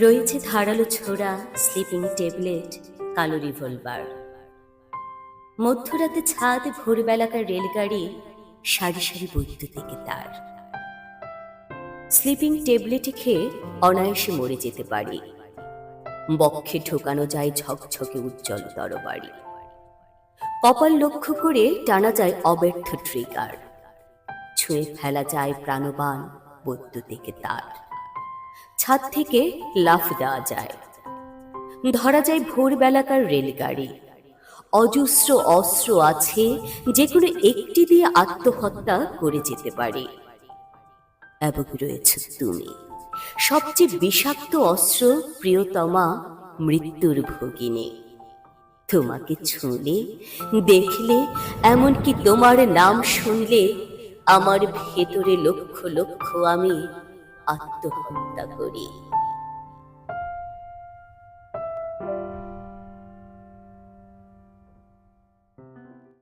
রয়েছে ধারালো ছোড়া স্লিপিং ট্যাবলেট কালো রিভলভার মধ্যরাতে ছাদ ভোরবেলাকার রেলগাড়ি সারি সারি বৈদ্যুতিকে তার স্লিপিং ট্যাবলেটে খেয়ে অনায়াসে মরে যেতে পারি। বক্ষে ঢোকানো যায় ঝকঝকে উজ্জ্বল তরবারি। কপাল লক্ষ্য করে টানা যায় অব্যর্থ ট্রিগার ছুঁয়ে ফেলা যায় প্রাণবান বৈদ্যুতিকে তার ছাদ থেকে লাফ দেওয়া যায়। ধরা যায় ভোরবেলাকার রেলগাড়ি। অজস্র অস্ত্র আছে যেগুলো একটি দিয়ে আত্মহত্যা করে যেতে পারে। এবং রয়েছে তুমি। সবচেয়ে বিষাক্ত অস্ত্র প্রিয়তমা মৃত্যুর ভগিনী। তোমাকে ছুঁলে, দেখলে, এমনকি তোমার নাম শুনলে, আমার ভেতরে লক্ষ লক্ষ আমি あっとったくり。